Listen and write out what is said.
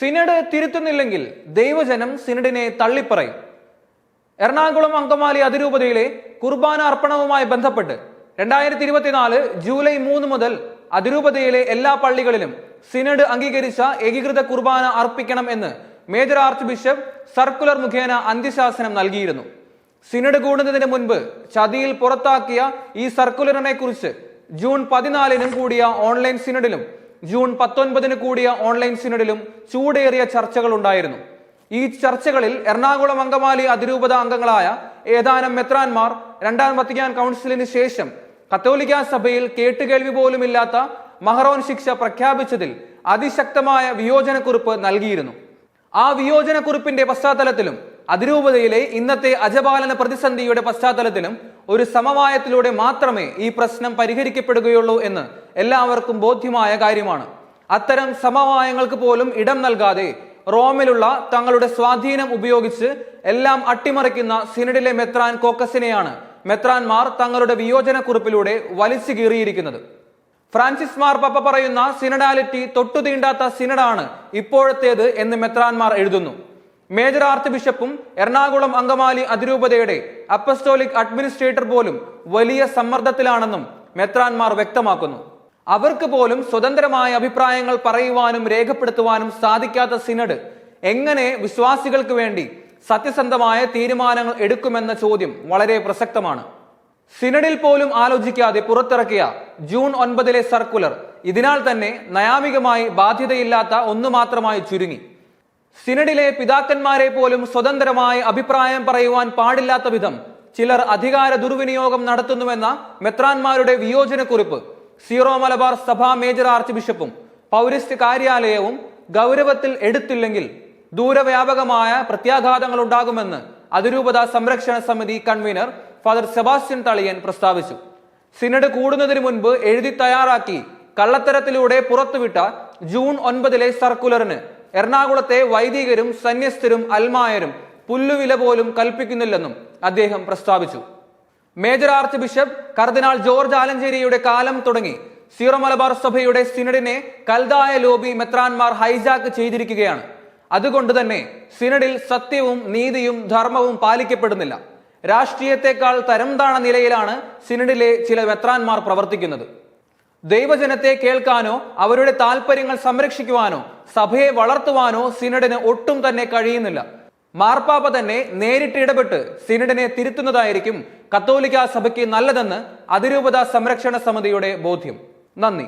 Synod തിരുത്തുന്നില്ലെങ്കിൽ ദൈവജനം സിനഡിനെ തള്ളിപ്പറയും. എറണാകുളം അങ്കമാലി അതിരൂപതയിലെ കുർബാന അർപ്പണവുമായി ബന്ധപ്പെട്ട് രണ്ടായിരത്തി ഇരുപത്തിനാല് ജൂലൈ മൂന്ന് മുതൽ അതിരൂപതയിലെ എല്ലാ പള്ളികളിലും സിനഡ് അംഗീകരിച്ച ഏകീകൃത കുർബാന അർപ്പിക്കണം എന്ന് മേജർ ആർച്ച് ബിഷപ്പ് സർക്കുലർ മുഖേന അന്ത്യശാസനം നൽകിയിരുന്നു. സിനഡ് കൂടുന്നതിന് മുൻപ് ചതിയിൽ പുറത്താക്കിയ ഈ സർക്കുലറിനെ കുറിച്ച് ജൂൺ പതിനാലിനും കൂടിയ ഓൺലൈൻ സിനഡിലും ജൂൺ പത്തൊൻപതിന് കൂടിയ ഓൺലൈൻ സിനഡിലും ചൂടേറിയ ചർച്ചകൾ ഉണ്ടായിരുന്നു. ഈ ചർച്ചകളിൽ എറണാകുളം അങ്കമാലി അതിരൂപത അംഗങ്ങളായ ഏതാനും മെത്രാൻമാർ രണ്ടാം വത്തിക്കാൻ കൗൺസിലിന് ശേഷം കത്തോലിക്ക സഭയിൽ കേട്ടുകേൾവി പോലുമില്ലാത്ത മഹറോൻ ശിക്ഷ പ്രഖ്യാപിച്ചതിൽ അതിശക്തമായ വിയോജനക്കുറിപ്പ് നൽകിയിരുന്നു. ആ വിയോജനക്കുറിപ്പിന്റെ പശ്ചാത്തലത്തിലും അതിരൂപതയിലെ ഇന്നത്തെ അജപാലന പ്രതിസന്ധിയുടെ പശ്ചാത്തലത്തിലും ഒരു സമവായത്തിലൂടെ മാത്രമേ ഈ പ്രശ്നം പരിഹരിക്കപ്പെടുകയുള്ളൂ എന്ന് എല്ലാവർക്കും ബോധ്യമായ കാര്യമാണ്. അത്തരം സമവായങ്ങൾക്ക് പോലും ഇടം നൽകാതെ റോമിലുള്ള തങ്ങളുടെ സ്വാധീനം ഉപയോഗിച്ച് എല്ലാം അട്ടിമറിക്കുന്ന സിനഡിലെ മെത്രാൻ കോക്കസിനെയാണ് മെത്രാൻമാർ തങ്ങളുടെ വിയോജനക്കുറിപ്പിലൂടെ വലിച്ചു കീറിയിരിക്കുന്നത്. ഫ്രാൻസിസ് മാർ പപ്പ പറയുന്ന സിനഡാലിറ്റി തൊട്ടുതീണ്ടാത്ത സിനഡാണ് ഇപ്പോഴത്തേത് എന്ന് മെത്രാൻമാർ എഴുതുന്നു. മേജർ ആർച്ച് ബിഷപ്പും എറണാകുളം അങ്കമാലി അതിരൂപതയുടെ അപ്പസ്റ്റോലിക് അഡ്മിനിസ്ട്രേറ്റർ പോലും വലിയ സമ്മർദ്ദത്തിലാണെന്നും മെത്രാൻമാർ വ്യക്തമാക്കുന്നു. അവർക്ക് പോലും സ്വതന്ത്രമായ അഭിപ്രായങ്ങൾ പറയുവാനും രേഖപ്പെടുത്തുവാനും സാധിക്കാത്ത സിനഡ് എങ്ങനെ വിശ്വാസികൾക്ക് വേണ്ടി സത്യസന്ധമായ തീരുമാനങ്ങൾ എടുക്കുമെന്ന ചോദ്യം വളരെ പ്രസക്തമാണ്. സിനഡിൽ പോലും ആലോചിക്കാതെ പുറത്തിറക്കിയ ജൂൺ ഒൻപതിലെ സർക്കുലർ ഇതിനാൽ തന്നെ നയാമികമായി ബാധ്യതയില്ലാത്ത ഒന്ന് മാത്രമായി ചുരുങ്ങി. സിനഡിലെ പിതാക്കന്മാരെ പോലും സ്വതന്ത്രമായി അഭിപ്രായം പറയുവാൻ പാടില്ലാത്ത വിധം ചിലർ അധികാര ദുർവിനിയോഗം നടത്തുന്നുവെന്ന മെത്രാന്മാരുടെ വിയോജനക്കുറിപ്പ് സീറോ മലബാർ സഭാ മേജർ ആർച്ച് ബിഷപ്പും പൗരസ്ത്യ കാര്യാലയവും ഗൗരവത്തിൽ എടുത്തില്ലെങ്കിൽ ദൂരവ്യാപകമായ പ്രത്യാഘാതങ്ങൾ ഉണ്ടാകുമെന്ന് അതിരൂപത സംരക്ഷണ സമിതി കൺവീനർ ഫാദർ സെബാസ്റ്റ്യൻ തളിയൻ പ്രസ്താവിച്ചു. സിനഡ് കൂടുന്നതിന് മുൻപ് എഴുതി തയ്യാറാക്കി കള്ളത്തരത്തിലൂടെ പുറത്തുവിട്ട ജൂൺ ഒൻപതിലെ സർക്കുലറിന് എറണാകുളത്തെ വൈദികരും സന്യസ്തരും അൽമായരും പുല്ലുവില പോലും കൽപ്പിക്കുന്നില്ലെന്നും അദ്ദേഹം പ്രസ്താവിച്ചു. മേജർ ആർച്ച് ബിഷപ്പ് കർദിനാൾ ജോർജ് ആലഞ്ചേരിയുടെ കാലം തുടങ്ങി സീറോ മലബാർ സഭയുടെ സിനഡിനെ കൽതായ ലോബി മെത്രാൻമാർ ഹൈജാക്ക് ചെയ്തിരിക്കുകയാണ്. അതുകൊണ്ട് തന്നെ സിനഡിൽ സത്യവും നീതിയും ധർമ്മവും പാലിക്കപ്പെടുന്നില്ല. രാഷ്ട്രീയത്തെക്കാൾ തരം താണ നിലയിലാണ് സിനഡിലെ ചില മെത്രാൻമാർ പ്രവർത്തിക്കുന്നത്. ദൈവജനത്തെ കേൾക്കാനോ അവരുടെ താല്പര്യങ്ങൾ സംരക്ഷിക്കുവാനോ സഭയെ വളർത്തുവാനോ സിനഡിന് ഒട്ടും തന്നെ കഴിയുന്നില്ല. മാർപ്പാപ്പ തന്നെ നേരിട്ട് ഇടപെട്ട് സിനഡിനെ തിരുത്തുന്നതായിരിക്കും കത്തോലിക്ക സഭയ്ക്ക് നല്ലതെന്ന് അതിരൂപത സംരക്ഷണ സമിതിയുടെ ബോധ്യം. നന്ദി.